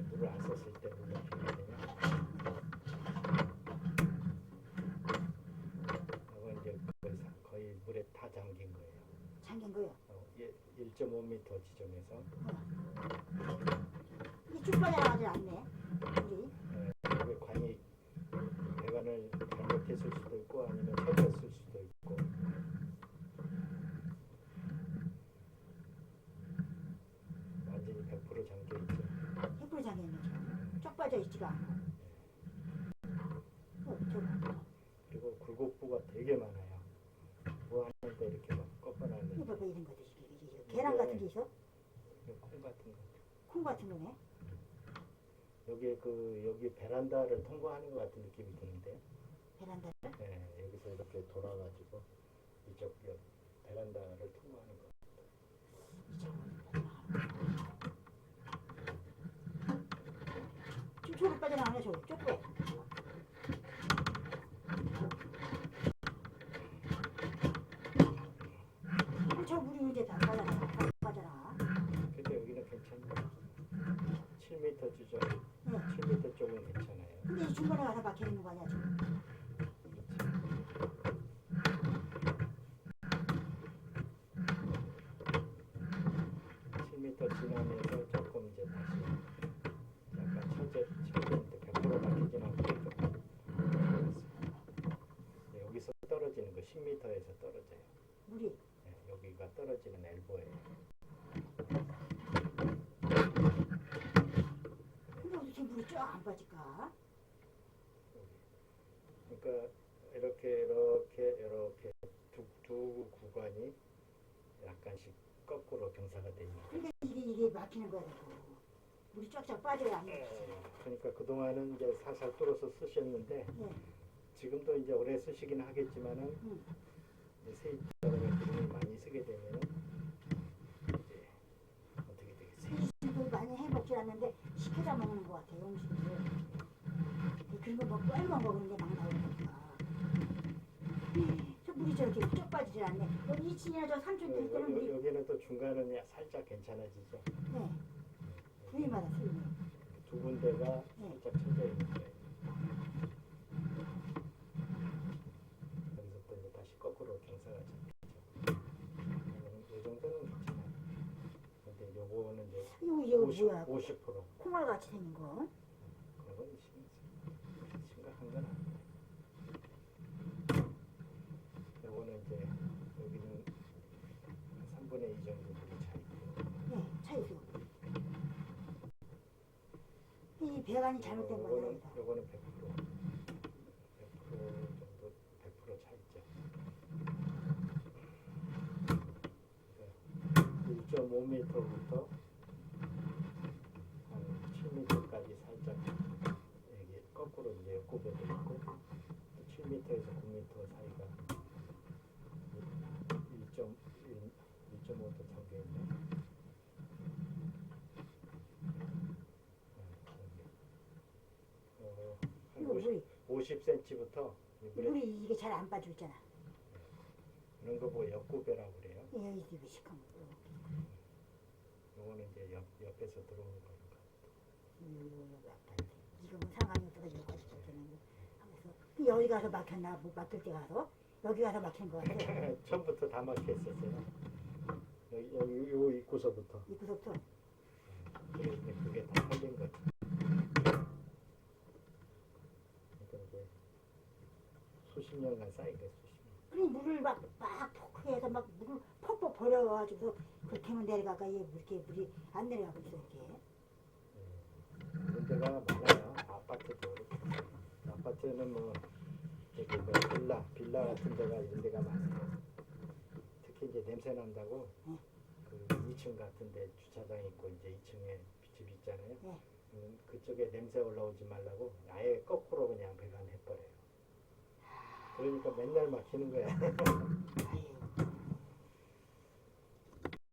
이제 물을 안 썼을 때 물을 비우거든요. 이거 이제 거의, 사- 거의 물에 다 잠긴 거예요. 잠긴 거요. 어, 1.5m 지점에서 이게 쭉 빠져나가지 않네. 물이. 예, 그게 관이 배관을 잘못했을 수도 있고 아니면 쳤을 수도 있고 완전히 100% 잠겨 있죠. 햇불 잠겨 있는 거. 쭉 빠져 있지가 않고. 어, 저거. 굴곡부가 되게 많아요. 뭐 하는데 이렇게 막 꺾어나는 이거 봐 이런 것도 이게, 이게. 계란 같은 게 있어? 콩 같은 거. 콩 같은 거네. 여기 그 여기 베란다를 통과하는 것 같은 느낌이 드는데, 베란다를. 예, 여기서 이렇게 돌아가지고 이쪽 옆 베란다를 통과하는 것. 쭉쪽으로 빠져나가네 저기 쭉 빼. 저 물이 이제 다 빠져나가. 다 빠져나가. 근데 여기는 괜찮아요. 7m 주죠. 네. 7m 쪽은 괜찮아요. 근데 이 중간에 가서 막혀 있는 거 아니야 지금? 그렇지. 7m 지나면서 조금 이제 다시 약간 처제 처제인데 100% 바뀌진 않고 조금 네, 여기서 떨어지는 거 10m에서 떨어져요. 물이. 네, 여기가 떨어지는 엘보예요. 근데 어떻게 물이 쫙안 빠질까? 그러니까 이렇게 이렇게 이렇게 두, 두 구간이 약간씩 거꾸로 경사가 돼 있는 거예요. 그러니까 이게 이게 막히는 거야 자꾸. 물이 쫙쫙 빠져야 안 돼. 그러니까 그동안은 이제 살살 뚫어서 쓰셨는데 네. 지금도 이제 오래 쓰시긴 하겠지만은 응. 이제 세입자 쓰게 되면은 이제 어떻게 되겠어요? 음식을 많이 해 먹지 않는데 시켜다 먹는 것 같아요 음식을. 그리고 뭐 끓여 먹는 게막 나오니까. 저 물이 저렇게 쭉 빠지질 않네. 여기 2층이나 저 3층 될 때는 여, 물이 여, 여기는 또 중간은 야- 살짝 괜찮아지죠. 네. 수위마다 수위. 두 군데가 네. 살짝 쳐져 있는 거예요. 여기서 또 이제 다시 거꾸로 경사가 잡히죠. 이 정도는 괜찮아요. 근데 요거는 이거 이거 50, 뭐야? 50% 콩알 같이 생긴 거. 그건 심- 심각한 건 아니에요. 요거는 이제 여기는 한 3분의 2 정도 물이 차 있고 네, 차 있어. 이 배관이 잘못된. 요거는 여기다. 요거는 100% 100% 정도 100%차 있죠. 1.5m부터 한 7m까지 살짝 여기 거꾸로 이제 옆구배도 있고 7m에서 9m 사이가 1.1 1.5도 잠겨 있네. 어, 한 이거 50, 물이 50cm부터 물에 물이 이게 잘 안 빠져 있잖아. 이런 거뭐 옆구배라고 그래요. 예, 이게 이거 시커먼 거. 요거는 이제 옆, 옆에서 들어오는 거니까. 이거 뭐 상관이 없어서 이거 가지고 있었는데 그래서 그 여기 가서 막혔나 못 막힐 때 가서 여기 가서 막힌 거 같아. 처음부터 다 막혔었어요. 여기, 여기 요 입구서부터. 입구서부터 그래 이제 그게 다 살린 거죠. 그러니까 이제 수십 년간 쌓인 거예요, 수십 년. 그리 물을 막 막 포크해서 막 물을 퍽퍽 버려가지고 그렇게 하면 내려가가 얘 이렇게 물이 안 내려가고 있어 이렇게. 이런 데가 많아요. 아파트도. 아파트는 뭐 저기 뭐 빌라, 빌라 같은 데가 이런 데가 많아요. 특히 이제 냄새 난다고 네. 그 2층 같은 데 주차장 있고 이제 2층에 집 있잖아요. 네. 음, 그쪽에 냄새 올라오지 말라고 아예 거꾸로 그러니까 맨날 막히는 거야.